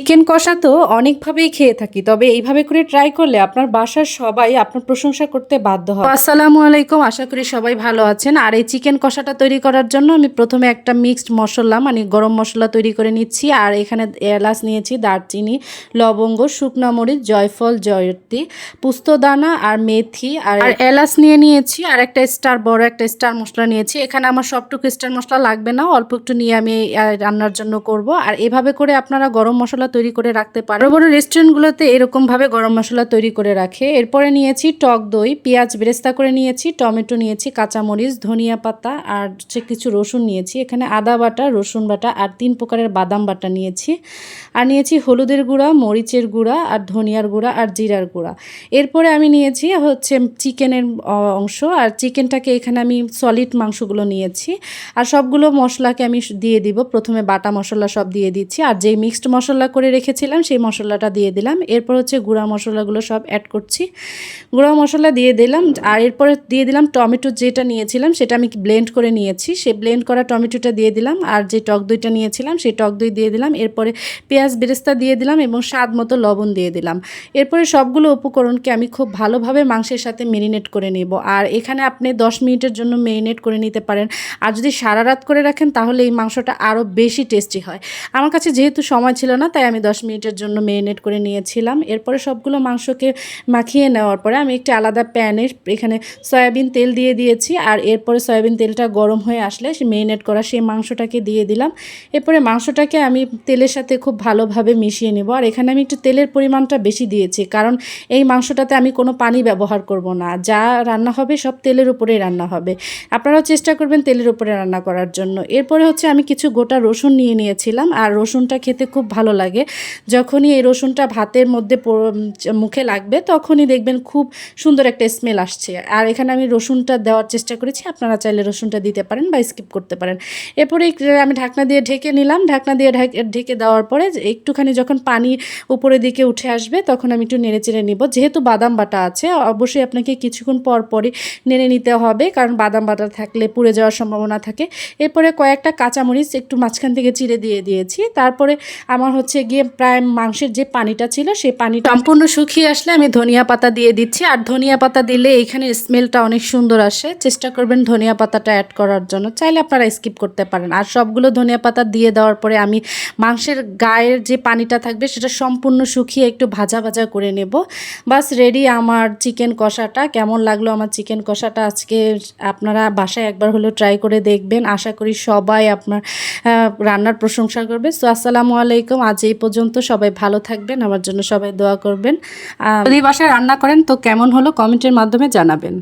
Chicken কষা তো অনেকভাবেই খেয়ে থাকি তবে এইভাবে করে ট্রাই করলে আপনার বাসার সবাই আপনার প্রশংসা করতে বাধ্য হয় আসসালামু আলাইকুম আশা করি সবাই ভালো আছেন। আর এই চিকেন কষাটা তৈরি করার জন্য আমি প্রথমে একটা মিক্সড মশলা মানে গরম মশলা তৈরি করে নিচ্ছি। আর এখানে এলাচ নিয়েছি দারচিনি লবঙ্গ শুকনো মরিচ জয়ফল জয়তী পুস্তদানা আর মেথি। আর আর এলাচ নিয়ে নিয়েছি আর একটা স্টার বড় একটা স্টার মশলা নিয়েছি। এখানে আমার সবটুকু স্টার মশলা লাগবে না অল্প একটু নিয়ে আমি রান্নার জন্য করব। আর এভাবে করে আপনারা গরম মশলা তৈরি করে রাখতে পারেন বড় বড় রেস্টুরেন্টগুলোতে এরকমভাবে গরম মশলা তৈরি করে রাখে। এরপরে নিয়েছি টক দই, পেঁয়াজ বেরেস্তা করে নিয়েছি, টমেটো নিয়েছি, কাঁচামরিচ, ধনিয়া পাতা, আর হচ্ছে কিছু রসুন নিয়েছি। এখানে আদা বাটা, রসুন বাটা, আর তিন প্রকারের বাদাম বাটা নিয়েছি। আর নিয়েছি হলুদের গুঁড়া, মরিচের গুঁড়া, আর ধনিয়ার গুঁড়া, আর জিরার গুঁড়া। এরপরে আমি নিয়েছি হচ্ছে চিকেনের অংশ। আর চিকেনটাকে এখানে আমি সলিড মাংসগুলো নিয়েছি। আর সবগুলো মশলাকে আমি দিয়ে দিব। প্রথমে বাটা মশলা সব দিয়ে দিচ্ছি। আর যেই মিক্সড মশলা করে রেখেছিলাম, সেই মশলাটা দিয়ে দিলাম। এরপর হচ্ছে গুঁড়া মশলাগুলো সব অ্যাড করছি। গুঁড়া মশলা দিয়ে দিলাম, আর এরপরে দিয়ে দিলাম টমেটো যেটা নিয়েছিলাম, সেটা আমি ব্লেন্ড করে নিয়েছি। সেই ব্লেন্ড করা টমেটোটা দিয়ে দিলাম, আর যে টক দইটা নিয়েছিলাম, সেই টক দই দিয়ে দিলাম। এরপরে পেঁয়াজ বেরেস্তা দিয়ে দিলাম এবং স্বাদ মতো লবণ দিয়ে দিলাম। এরপরে সবগুলো উপকরণকে আমি খুব ভালোভাবে মাংসের সাথে মেরিনেট করে নেব। আর এখানে আপনি 10 মিনিটের জন্য মেরিনেট করে নিতে পারেন। আর যদি সারা রাত করে রাখেন, তাহলে এই মাংসটা আরও বেশি টেস্টি হয়। আমার কাছে যেহেতু সময় ছিল না, তাই আমি 10 মিনিটের জন্য মেরিনেট করে নিয়েছিলাম। এরপরে সবগুলো মাংসকে মাখিয়ে নেওয়ার পরে আমি একটি আলাদা প্যানে এখানে সয়াবিন তেল দিয়ে দিয়েছি আর এরপরে সয়াবিন তেলটা গরম হয়ে আসলে মেরিনেট করা সেই মাংসটাকে দিয়ে দিলাম। এরপরে মাংসটাকে আমি তেলের সাথে খুব ভালোভাবে মিশিয়ে নেব। আর এখানে আমি একটু তেলের পরিমাণটা বেশি দিয়েছি কারণ এই মাংসটাতে আমি কোনো পানি ব্যবহার করব না। যা রান্না হবে সব তেলের উপরেই রান্না হবে। আপনারাও চেষ্টা করবেন তেলের উপরে রান্না করার জন্য। এরপরে হচ্ছে আমি কিছু গোটা রসুন নিয়ে নিয়েছিলাম। আর রসুনটা খেতে খুব ভালো লাগে। যখনই এই রসুনটা ভাতের মধ্যে মুখে লাগবে, তখনই দেখবেন খুব সুন্দর একটা স্মেল আসছে। আর এখানে আমি রসুনটা দেওয়ার চেষ্টা করেছি, আপনারা চাইলে রসুনটা দিতে পারেন বা স্কিপ করতে পারেন। এরপরে আমি ঢাকনা দিয়ে ঢেকে নিলাম। ঢাকনা দিয়ে ঢেকে দেওয়ার পরে একটুখানি যখন পানি উপরের দিকে উঠে আসবে, তখন আমি একটু নেড়ে চেড়ে নিব। যেহেতু বাদাম বাটা আছে অবশ্যই আপনাকে কিছুক্ষণ পর পরই নেড়ে নিতে হবে, কারণ বাদাম বাটা থাকলে পুড়ে যাওয়ার সম্ভাবনা থাকে। এরপরে কয়েকটা কাঁচামরিচ একটু মাঝখান থেকে চিড়ে দিয়ে দিয়েছি। তারপরে আমার হচ্ছে গিয়ে প্রায় মাংসের যে পানিটা ছিল, সেই পানি সম্পূর্ণ শুকিয়ে আসলে আমি ধনিয়া পাতা দিয়ে দিচ্ছি। আর ধনিয়া পাতা দিলে এখানে স্মেলটা অনেক সুন্দর আসে। চেষ্টা করবেন ধনিয়া পাতাটা অ্যাড করার জন্য। চাইলে আপনারা স্কিপ করতে পারেন। আর সবগুলো ধনিয়া পাতা দিয়ে দেওয়ার পরে আমি মাংসের গায়ের যে পানিটা থাকবে, সেটা সম্পূর্ণ শুকিয়ে একটু ভাজা ভাজা করে নেব। বাস রেডি আমার চিকেন কষাটা। কেমন লাগল আমার চিকেন কষাটা আজকে আপনারা বাসায় একবার হলেও ট্রাই করে দেখবেন। আশা করি সবাই আপনার রান্নার প্রশংসা করবে। সো আসসালামু আলাইকুম। আজ এই পর্যন্ত সবাই ভালো থাকবেন, আমার জন্য সবাই দোয়া করবেন। যদি বাসায় রান্না করেন তো কেমন হলো কমেন্টের মাধ্যমে জানাবেন।